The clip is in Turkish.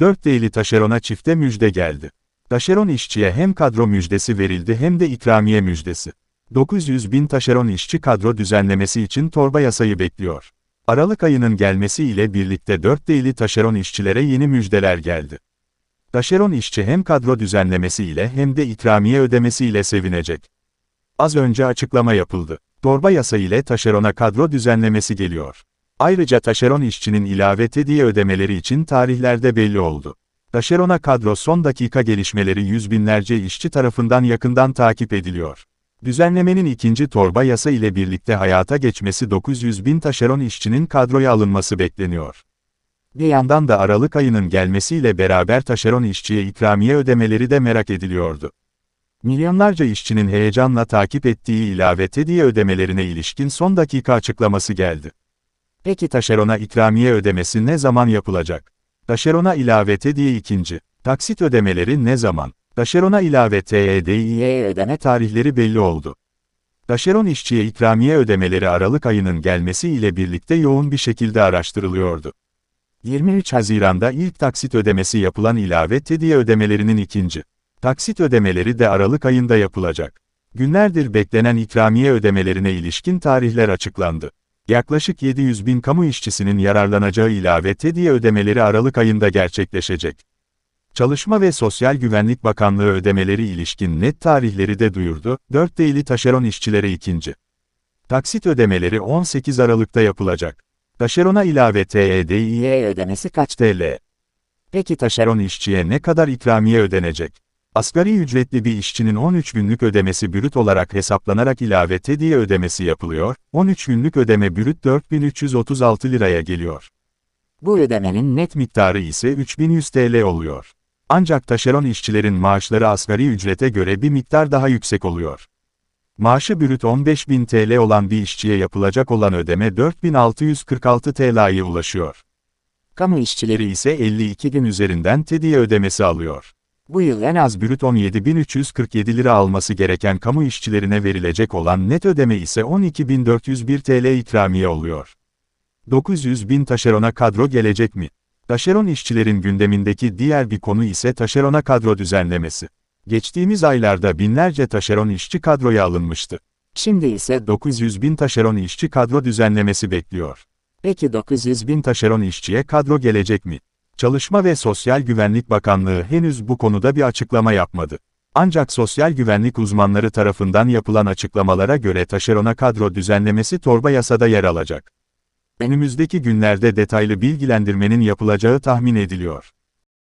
Dört değili taşerona çifte müjde geldi. Taşeron işçiye hem kadro müjdesi verildi hem de ikramiye müjdesi. 900 bin taşeron işçi kadro düzenlemesi için torba yasayı bekliyor. Aralık ayının gelmesi ile birlikte dört değili taşeron işçilere yeni müjdeler geldi. Taşeron işçi hem kadro düzenlemesi ile hem de ikramiye ödemesi ile sevinecek. Az önce açıklama yapıldı. Torba yasa ile taşerona kadro düzenlemesi geliyor. Ayrıca taşeron işçinin ilave tediye ödemeleri için tarihlerde belli oldu. Taşerona kadro son dakika gelişmeleri yüz binlerce işçi tarafından yakından takip ediliyor. Düzenlemenin ikinci torba yasa ile birlikte hayata geçmesi 900 bin taşeron işçinin kadroya alınması bekleniyor. Bir yandan da Aralık ayının gelmesiyle beraber taşeron işçiye ikramiye ödemeleri de merak ediliyordu. Milyonlarca işçinin heyecanla takip ettiği ilave tediye ödemelerine ilişkin son dakika açıklaması geldi. Peki taşerona ikramiye ödemesi ne zaman yapılacak? Taşerona ilave tediye ikinci. Taksit ödemeleri ne zaman? Taşerona ilave TEDİ'ye ödeme tarihleri belli oldu. Taşeron işçiye ikramiye ödemeleri Aralık ayının gelmesi ile birlikte yoğun bir şekilde araştırılıyordu. 23 Haziran'da ilk taksit ödemesi yapılan ilave tediye ödemelerinin ikinci. Taksit ödemeleri de Aralık ayında yapılacak. Günlerdir beklenen ikramiye ödemelerine ilişkin tarihler açıklandı. Yaklaşık 700 bin kamu işçisinin yararlanacağı ilave tediye ödemeleri Aralık ayında gerçekleşecek. Çalışma ve Sosyal Güvenlik Bakanlığı ödemeleri ilişkin net tarihleri de duyurdu, 4 değili taşeron işçilere ikinci. Taksit ödemeleri 18 Aralık'ta yapılacak. Taşerona ilave TEDİ'ye ödemesi kaç TL? Peki taşeron işçiye ne kadar ikramiye ödenecek? Asgari ücretli bir işçinin 13 günlük ödemesi brüt olarak hesaplanarak ilave tediye ödemesi yapılıyor, 13 günlük ödeme brüt 4336 liraya geliyor. Bu ödemenin net miktarı ise 3100 TL oluyor. Ancak taşeron işçilerin maaşları asgari ücrete göre bir miktar daha yüksek oluyor. Maaşı brüt 15.000 TL olan bir işçiye yapılacak olan ödeme 4646 TL'ye ulaşıyor. Kamu işçileri ise 52 gün üzerinden tediye ödemesi alıyor. Bu yıl en az brüt 17.347 lira alması gereken kamu işçilerine verilecek olan net ödeme ise 12.401 TL ikramiye oluyor. 900 bin taşerona kadro gelecek mi? Taşeron işçilerin gündemindeki diğer bir konu ise taşerona kadro düzenlemesi. Geçtiğimiz aylarda binlerce taşeron işçi kadroya alınmıştı. Şimdi ise 900 bin taşeron işçi kadro düzenlemesi bekliyor. Peki 900 bin taşeron işçiye kadro gelecek mi? Çalışma ve Sosyal Güvenlik Bakanlığı henüz bu konuda bir açıklama yapmadı. Ancak sosyal güvenlik uzmanları tarafından yapılan açıklamalara göre taşerona kadro düzenlemesi torba yasada yer alacak. Önümüzdeki günlerde detaylı bilgilendirmenin yapılacağı tahmin ediliyor.